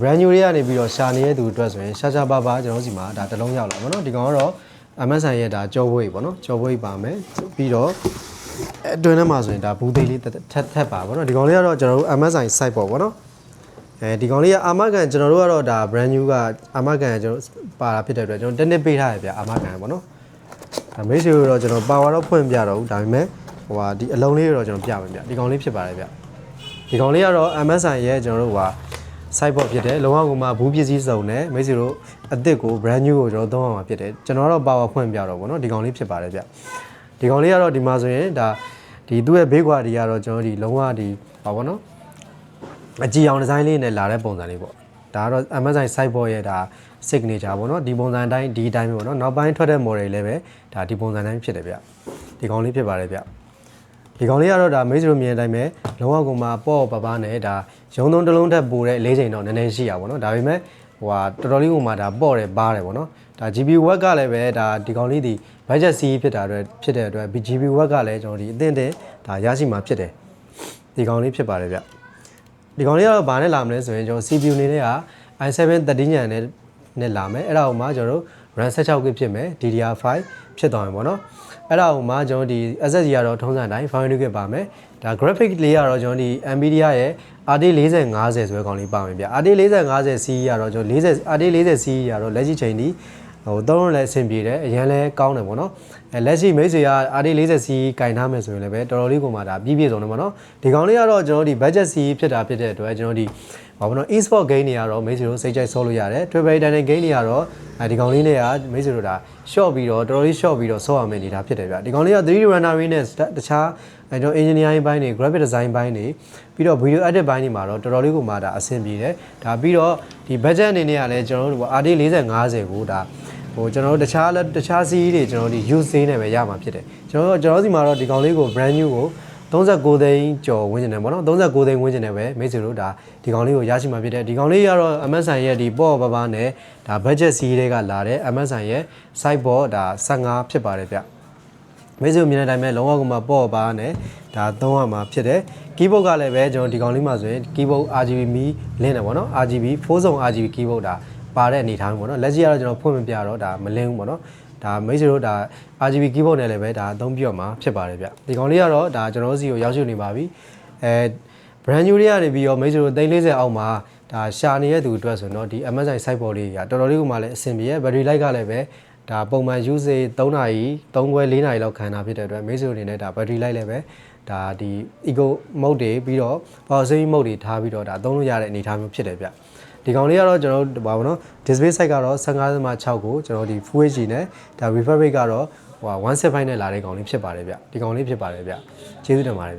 brand new တွေကနေပြီးတော့ရှာနေတဲ့သူအတွက်ဆိုရင်ရှာရှာပါပါကျွန်တော်တို့စီမှာဒါတစ်လုံးရောက်လာပါတော့ဒီကောင်ကတော့ MSN ရဲ့ဒါကြောဘွေးပေါ့နော်ကြောဘွေးပါမယ်ပြီးတော့အတွင်းထဲမှာဆိုရင်ဒါဘူးသေးလေးထက်ထက်ပါပေါ့နော်ဒီကောင်လေးကတော့ကျွန်တော်တို့ MSN site ပေါ့ပေါ့နော်အဲဒီကောင်လေးကအာမကန်ကျွန်တော်တို့ကတော့ဒါ brand new ကအာမကန်ကျွန်တော်ပါတာဖြစ်တဲ့အတွက်ကျွန်တော်တစ်နှစ်ပေးထားရပြအာမကန်ပေါ့နော်ဒါမိတ်ဆွေတို့တော့ကျွန်တော်ပါဝါတော့ဖွင့်ပြတော့ဘူးဒါပေမဲ့ဟိုဟာဒီအလုံးလေးကိုတော့ကျွန်တော်ပြမယ်ဗျဒီကောင်လေးဖြစ်ပါတယ်ဗျဒီကောင်လေးကတော့ MSN ရဲ့ကျွန်တော်တို့ဟိုဟာ site bot ဖြစ်တယ်လုံးဝကမှဘူးပစ္စည်းစုံနဲ့မိတ်ဆွေတို့အစ်စ်ကို brand new ကိုကျွန်တော်သုံးအောင်မှာဖြစ်တယ်ကျွန်တော်ကတော့ power ဖွင့်ပြတော့ဗောနော်ဒီကောင်လေးဖြစ်ပါတယ်ဗျဒီကောင်လေးကတော့ဒီမှာဆိုရင်ဒါဒီသူ့ရဲ့ဘေးကွာဒီကတော့ကျွန်တော်ဒီလုံးဝဒီပါဗောနော်အကြည်အောင်ဒီဇိုင်းလေးနဲ့လာတဲ့ပုံစံလေးပေါ့ဒါကတော့ Amazon site bot ရဲ့ဒါ signature ပေါ့နော်ဒီပုံစံအတိုင်းဒီအတိုင်းပဲပေါ့နော်နောက်ပိုင်းထွက်တဲ့ model လည်းပဲဒါဒီပုံစံတိုင်းဖြစ်တယ်ဗျဒီကောင်လေးဖြစ်ပါတယ်ဗျ ဒီကောင်လေးကတော့ဒါမေးစရိုမြင်တဲ့အတိုင်းပဲလုံးဝကမှပေါ့ပပနဲ့ဒါရုံသုံးတစ်လုံးထက်ပိုတဲ့လေးချိန်တော့နည်းနည်းရှိရပါတော့ဒါပေမဲ့ဟိုဟာတော်တော်လေးကမှဒါပေါ့တယ်ပါတယ်ပေါ့နော်ဒါ GB web ကလည်းပဲဒါဒီကောင်လေးဒီ budget C ဖြစ်တာအတွက်ဖြစ်တဲ့အတွက် GB web ကလည်းကျွန်တော်ဒီအသင့်တဲ့ဒါရရှိမှာဖြစ်တယ်ဒီကောင်လေးဖြစ်ပါတယ်ဗျဒီကောင်လေးကတော့ဘာနဲ့လာမလဲဆိုရင်ကျွန်တော် CPU နေနဲ့က i7 13ညံနဲ့နဲ့လာမယ်အဲ့ဒါကိုမှကျွန်တော်တို့ RAM 16 GB ဖြစ်မယ် DDR5 ဖြစ်သွားမယ်ပေါ့နော်အဲ့ဒါကိုမှကျွန်တော်ဒီ SSD ကတော့ထုံးစံတိုင်း500 GB ပါမယ်ဒါ graphic လေးကတော့ကျွန်တော်ဒီ Nvidia ရဲ့ RT 4050ဆိုတဲ့ကောင်လေးပါမယ်ဗျ RT 4050 CE ကတော့ကျွန်တော်40 RT 40 CE ကတော့လက်ရှိချိန်ဒီဟိုသုံးလို့လည်းအဆင်ပြေတယ်အရင်လည်းကောင်းတယ်ပေါ့နော်အဲလက်ရှိမိတ်ဆွေက RT 40 CE ကင်ထားမယ်ဆိုရင်လည်းပဲတော်တော်လေးကိုမှဒါပြည့်ပြည့်စုံတယ်ပေါ့နော်ဒီကောင်လေးကတော့ကျွန်တော်ဒီ budget CE ဖြစ်တာဖြစ်တဲ့အတွက်ကျွန်တော်ဒီဘာလို့လဲ e-sport game တွေကတော့မိတ်ဆွေတို့စိတ်ကြိုက်ဆော့လို့ရတယ် Triple Dynamic game တွေကတော့ အဲဒီကောင်လေးတွေကမိတ်ဆွေတို့ဒါ short ပြီးတော့တော်တော်လေး short ပြီးတော့ဆော့ရမယ့်နေတာဖြစ်တယ်ဗျဒီကောင်လေးက 3D runner တွေနဲ့တခြားအဲကျွန်တော် engineering ဘိုင်းတွေ graphic design ဘိုင်းတွေပြီးတော့ video edit ဘိုင်းတွေမှာတော့တော်တော်လေးကိုမှဒါအဆင်ပြေတယ်ဒါပြီးတော့ဒီ budget အနေနဲ့ကလည်းကျွန်တော်တို့ RD 40 50ကိုဒါဟိုကျွန်တော်တို့တခြားတခြားစီးတွေကျွန်တော်ဒီ use သေးနဲ့ပဲရမှာဖြစ်တယ်ကျွန်တော်တို့ကျွန်တော်စီမှာတော့ဒီကောင်လေးကို brand new ကို 39သိန်းကျော်ဝန်းကျင်တယ်ပေါ့နော်39သိန်းဝန်းကျင်တယ်ပဲမိတ်ဆွေတို့ဒါဒီကောင်လေးကိုရရှိမှာဖြစ်တယ်ဒီကောင်လေးကတော့ MSN ရဲ့ဒီပေါ့ပပနဲ့ဒါ budget စီးတွေကလာတဲ့ MSN ရဲ့ site bot ဒါ15ဖြစ်ပါတယ်ဗျမိတ်ဆွေမြင်တဲ့အတိုင်းပဲလုံးဝကမှပေါ့ပါနဲ့ဒါသုံးရမှာဖြစ်တယ် keyboard ကလည်းပဲကျွန်တော်ဒီကောင်လေးမှာဆိုရင် keyboard RGB မီလင်းတယ်ပေါ့နော် RGB 4စုံ RGB keyboard ဒါပါတဲ့အနေထားမျိုးပေါ့နော်လက်ရှိကတော့ကျွန်တော်ဖွင့်မပြတော့ဒါမလင်းဘူးပေါ့နော် ဒါမိတ်ဆွေတို့ဒါ RGB keyboard နဲ့လည်းပဲဒါအသုံးပြရမှာဖြစ်ပါတယ်ဗျဒီကောင်လေးကတော့ဒါကျွန်တော်တို့စီကိုရောက်ရှိနေပါပြီအဲ brand new တွေကနေပြီးတော့မိတ်ဆွေတို့340အောက်မှာဒါရှာနေတဲ့သူအတွက်ဆိုရင်တော့ဒီ MSI site board လေးကတော်တော်လေးကမှလည်းအဆင်ပြေရဲ့ battery life ကလည်းပဲဒါပုံမှန် usage 3နာရီ3ခွဲ4နာရီလောက်ခံတာဖြစ်တဲ့အတွက်မိတ်ဆွေတို့အနေနဲ့ဒါ battery life လည်းပဲဒါဒီ eco mode တွေပြီးတော့ power saving mode တွေထားပြီးတော့ဒါသုံးလို့ရတဲ့အနေအထားမျိုးဖြစ်တယ်ဗျ ဒီကောင်လေးကတော့ကျွန်တော်တို့ဘာပါနော် display size ကတော့15.6ကိုကျွန်တော်ဒီ full HD နဲ့ဒါ refresh rate ကတော့ဟို175နဲ့လာတဲ့ကောင်လေးဖြစ်ပါတယ်ဗျဒီကောင်လေးဖြစ်ပါတယ်ဗျကျေးဇူးတင်ပါတယ်ဗျ